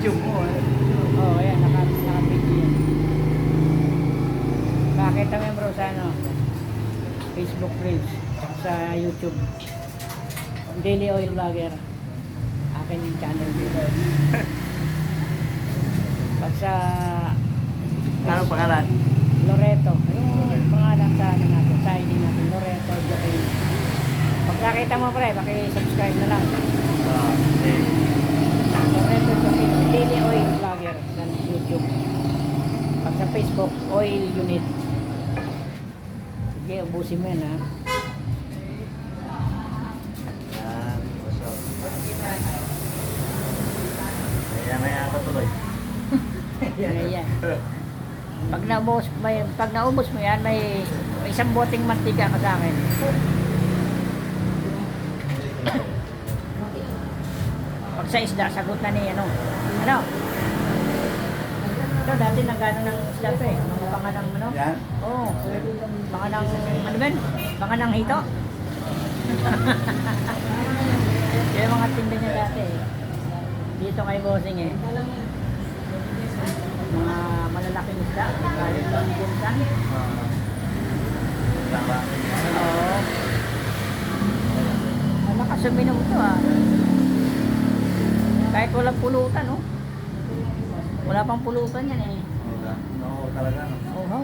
YouTube mo. eh. Oo, oh, ayan, naka, naka-video yan. Makakita mo yan bro sa ano, Facebook page, sa YouTube. Daily Oil Vlogger. Akin yung channel dito. Pag sa Ano pangalan? Loreto, yung pangalan sa ano natin, sa ID natin, Loreto. Pag nakita mo pre, paki-subscribe na lang. Ah. Loreto Joaquin, Daily Oil Vlogger sa YouTube. Pag sa Facebook, Oil Unit. Sige, ubusin mo yan ha. Na yan tuloy. Ayan. Pag naubos, may, pag naubos mo yan, may, may isang boteng mantika ka sa akin. Sa isda, sagot na ni ano. Ano? Ito, dati nagano ng isda to eh. Mga panganang ano? Yan. Oo. Oh, mga nang, ano ba yun? Mga nang hito. Yung mga tinda niya dati eh. Dito kay Bossing eh. Mga malalaking isda. Galing ng Jinsan. Ah. Oo. Ang lakas yung minom to ah. Kahit walang pulutan oh. Wala pang pulutan yan eh. Wala. Oo, talaga. no? Oo.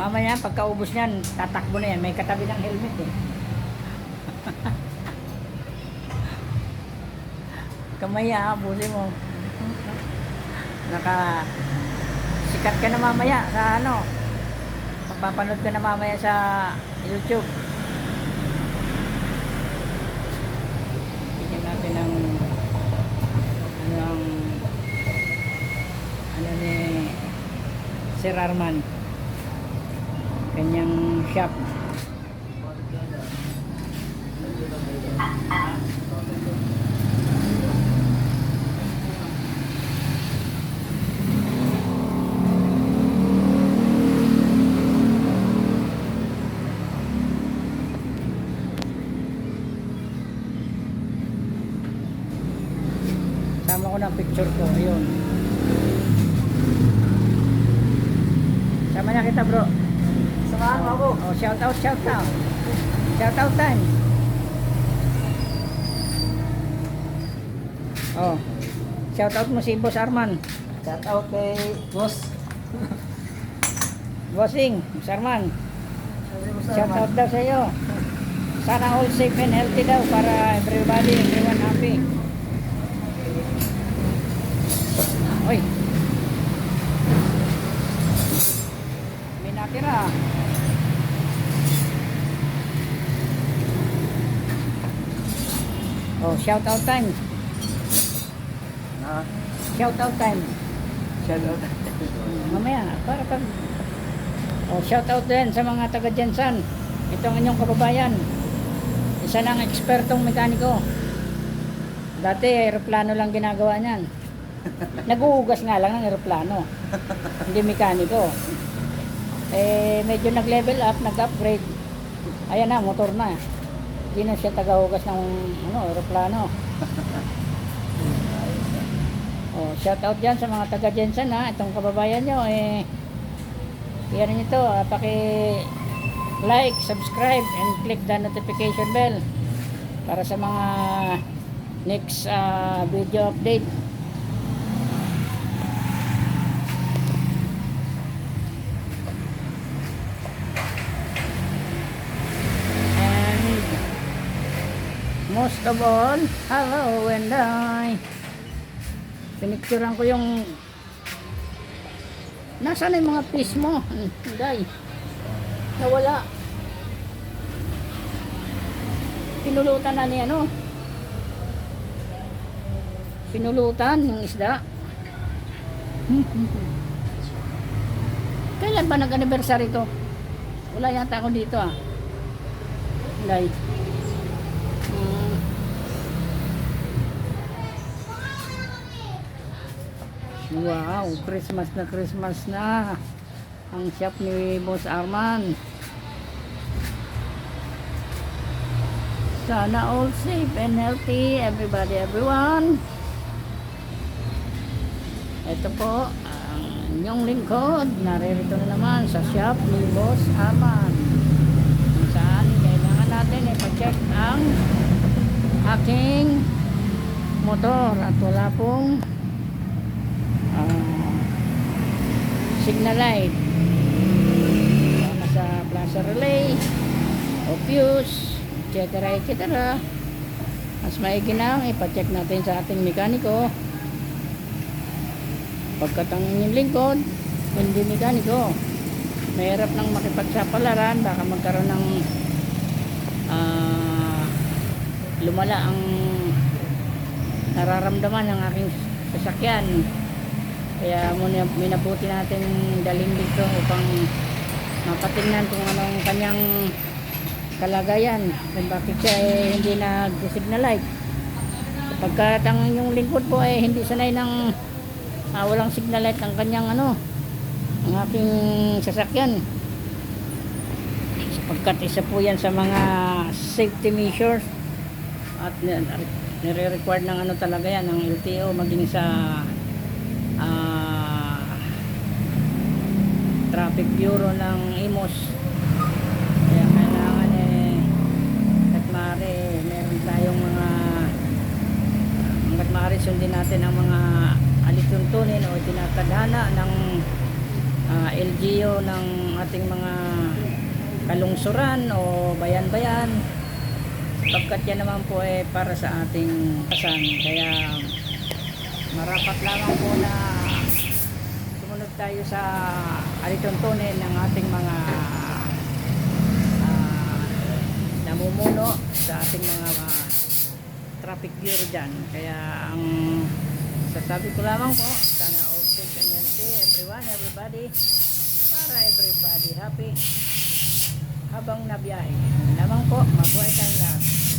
Mamaya, pagkaubos niyan, tatakbo na yan. May katabi ng helmet eh. Kamaya, abusin mo. Naka... Sikat ka na mamaya sa ano. Papapanood ka na mamaya sa YouTube. Bigyan natin ng ano ang ano ni Sir Arman. Kanyang shop. Sama ko ng picture ko. Ayun sama niya kita bro Samahan mo ako. Oh, shout out, shout out. Shout out time. Oh. Shout out mo si Boss Arman. Shout out kay Boss. Bossing, Boss Arman. Shout out daw sa iyo. Sana all safe and healthy daw para everybody, everyone happy. Oy. May natira. Oh, shout out time. Na. Shout out time. Shout out. Mamaya, para pag... Oh, shout out din sa mga taga Jensan. Ito ang inyong kababayan. Isa ng ekspertong mekaniko. Dati, aeroplano lang ginagawa niyan. Naguhugas nga lang ng aeroplano. Hindi mekaniko. Eh, medyo nag-level up, nag-upgrade. Ayan na, motor na. Hindi na siya tagahugas ng ano, aeroplano. Oh, shout out diyan sa mga taga Jensen ha, itong kababayan nyo eh Yan nyo to, ah, paki like, subscribe and click the notification bell para sa mga next ah, video update. And of all, hello and I Pinicturean ko yung Nasaan na yung mga fish mo? Day. Nawala. Pinulutan na ni ano? Pinulutan yung isda. Kailan ba nag-anniversary to? Wala yata ako dito ah. Day. Wow, Christmas na Christmas na. Ang shop ni Boss Arman. Sana all safe and healthy, everybody, everyone. Ito po, ang inyong lingkod. Naririto na naman sa shop ni Boss Aman. Kung saan kailangan natin ipacheck ang aking motor at wala pong ah, signal light. Sama sa plaza relay o fuse, etc. etc. Mas maigi na ipacheck natin sa ating mekaniko pagkat ang inyong lingkod hindi mekaniko mahirap nang makipagsapalaran baka magkaroon ng ah, lumala ang nararamdaman ng aking sasakyan kaya muna minabuti natin dalhin dito upang mapatingnan kung anong kanyang kalagayan. Kung bakit siya eh, hindi nag-signal light pagkat ang inyong lingkod po ay hindi sanay ng ah, walang signal light ang kanyang ano ang aking sasakyan. Sapagkat isa po yan sa mga safety measures at ni- nire-require ng ano talaga yan ng LTO maging sa ah, traffic bureau ng IMOS kaya kailangan eh at maaari meron tayong mga hanggat maaari sundin natin ang mga alituntunin o tinatadhana ng ah, LGU ng ating mga kalungsuran o bayan-bayan. Pagkat yan naman po eh para sa ating kasan. Kaya marapat lamang po na tayo sa alituntunin ng ating mga ah, namumuno sa ating mga ah, traffic bureau dyan. Kaya ang sasabi ko lamang po sana all safe everyone, everybody. Para everybody happy habang nabiyahe. Lamang po mabuhay tayong lahat